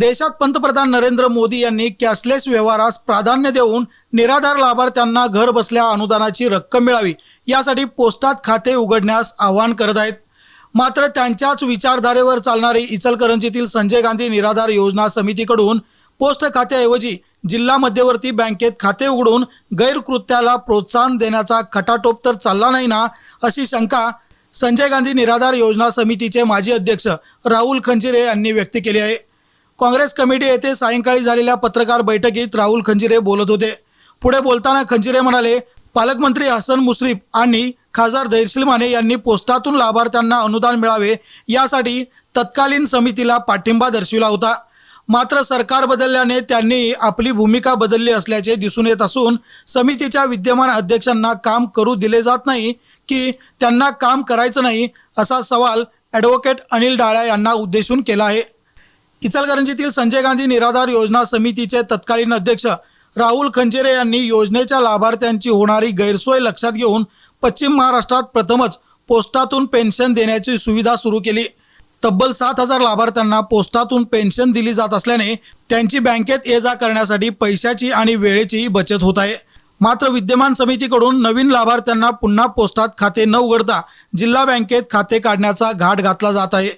देशात पंतप्रधान नरेंद्र मोदी यांनी कॅशलेस व्यवहारास प्राधान्य देऊन निराधार लाभार्थ्यांना घर बसल्या अनुदानाची रक्कम मिळावी यासाठी पोस्टात खाते उघडण्यास आवाहन करत आहेत. मात्र त्यांच्याच विचारधारेवर चालणारी इचलकरंजीतील संजय गांधी निराधार योजना समितीकडून पोस्ट खात्याऐवजी जिल्हा मध्यवर्ती बँकेत खाते उघडून गैरकृत्याला प्रोत्साहन देण्याचा खटाटोप तर चालला नाही ना अशी शंका संजय गांधी निराधार योजना समितीचे माजी अध्यक्ष राहुल खंजिरे यांनी व्यक्त केली आहे. काँग्रेस कमिटी येथे सायंकाळी झालेल्या पत्रकार बैठकीत राहुल खंजिरे बोलत होते. पुढे बोलताना खंजिरे म्हणाले पालकमंत्री हसन मुश्रीफ आणि खासदार धैर्यशील माने यांनी पोस्टातून लाभार्थ्यांना अनुदान मिळावे यासाठी तत्कालीन समितीला पाठिंबा दर्शविला होता. मात्र सरकार बदलल्याने त्यांनी आपली भूमिका बदलली असल्याचे दिसून येत असून समितीच्या विद्यमान अध्यक्षांना काम करू दिले जात नाही की त्यांना काम करायचं नाही असा सवाल ॲडव्होकेट अनिल डाळ्या यांना उद्देशून केला आहे. इचलकरंजीतील संजय गांधी निराधार योजना समितीचे तत्कालीन अध्यक्ष राहुल खंजेरे यांनी योजनेच्या लाभार्थ्यांची होणारी गैरसोय लक्षात घेऊन पश्चिम महाराष्ट्रात प्रथमच पोस्टातून पेन्शन देण्याची सुविधा सुरू केली. तब्बल सात हजार लाभार्थ्यांना पोस्टातून पेन्शन दिली जात असल्याने त्यांची बँकेत ये जा करण्यासाठी पैशाची आणि वेळेचीही बचत होत आहे. मात्र विद्यमान समितीकडून नवीन लाभार्थ्यांना पुन्हा पोस्टात खाते न उघडता जिल्हा बँकेत खाते काढण्याचा घाट घातला जात आहे.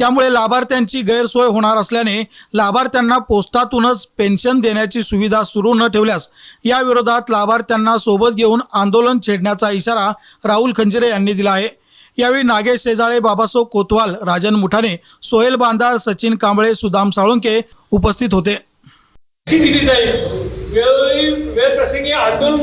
त्यामुळे लाभार्थ्यांची गैरसोय होणार असल्याने लाभार्थ्यांना पोस्टातूनच पेन्शन देण्याची सुविधा सुरू न ठेवल्यास या विरोधात लाभार्थ्यांना सोबत घेऊन आंदोलन छेडण्याचा इशारा राहुल खंजिरे यांनी दिला आहे. यावेळी नागेश शेजाळे बाबासो कोतवाल राजन मुठाने सोहेल बांधार सचिन कांबळे सुदाम साळुंके उपस्थित होते. दिली जाईल. आंदोलन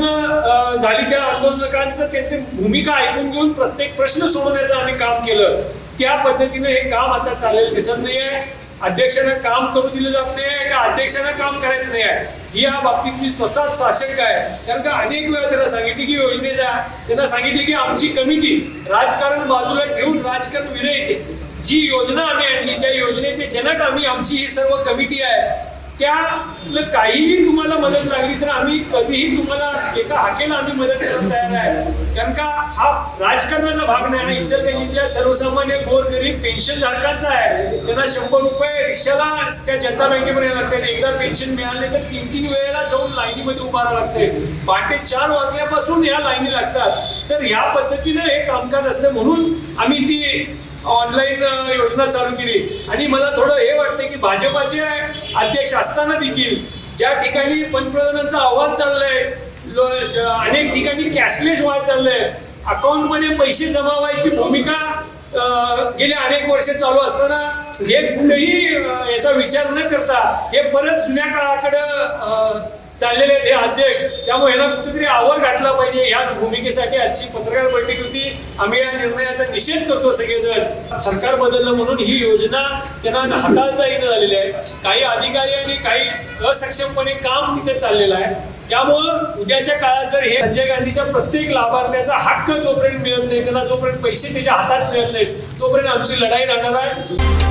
झाली त्या आंदोलकांचं त्यांची भूमिका ऐकून घेऊन प्रत्येक प्रश्न सोडवण्याचं आम्ही काम केलं. त्या पद्धतीनं हे काम आता चाललेलं दिसत नाहीये. अध्यक्षांना काम करू दिलं जात नाही का अध्यक्षांना काम करायचं नाही आहे ही या बाबतीत मी स्वतःच साशंक आहे. कारण का अनेक वेळा त्यांना सांगितले की योजनेचा त्यांना सांगितले की आमची कमिटी राजकारण बाजूला ठेवून राजकारण विरहिते जी योजना आम्ही आणली त्या योजनेचे जनक आम्ही आमची ही सर्व कमिटी आहे. त्या काहीही तुम्हाला मदत लागली तर आम्ही कधीही तुम्हाला एका हाकेला आम्ही मदत करायला तयार आहे. कारण का हा राजकारणाचा भाग नाही आणि इचलकरंजीतल्या सर्वसामान्य गोरगरीब पेन्शन धारकांचा आहे. त्यांना शंभर रुपये रिक्षाला त्या जनता बँकेमध्ये लागतात एकदा पेन्शन मिळाले तर तीन तीन वेळेला जाऊन लाईनीमध्ये उभारावं लागते पहाटे चार वाजल्यापासून या लाईनी लागतात. तर ह्या पद्धतीनं हे कामकाज असतं म्हणून आम्ही ती ऑनलाईन योजना चालू केली. आणि मला थोडं हे वाटतं की भाजपाचे अध्यक्ष असताना देखील ज्या ठिकाणी पंतप्रधानांचं आव्हान चाललंय अनेक ठिकाणी कॅशलेस व्हायला चाललंय अकाउंटमध्ये पैसे जमा व्हायची भूमिका गेल्या गेले अनेक वर्ष चालू असताना हे कुठेही याचा विचार न करता हे परत जुन्या काळाकडं चाललेले आहेत हे अध्यक्ष. त्यामुळे यांना कुठेतरी आवर घातला पाहिजे. याच भूमिकेसाठी आजची पत्रकार बैठक होती. आम्ही या निर्णयाचा निषेध करतो सगळेजण. सरकार बदललं म्हणून ही योजना त्यांना हाताळता येणं झालेली आहे. काही अधिकारी आणि काही असक्षमपणे काम तिथे चाललेलं आहे. त्यामुळं उद्याच्या काळात जर हे संजय गांधीच्या प्रत्येक लाभार्थ्याचा हक्क जोपर्यंत मिळत नाही त्यांना जोपर्यंत पैसे त्याच्या हातात मिळत नाहीत तोपर्यंत आमची लढाई राहणार आहे.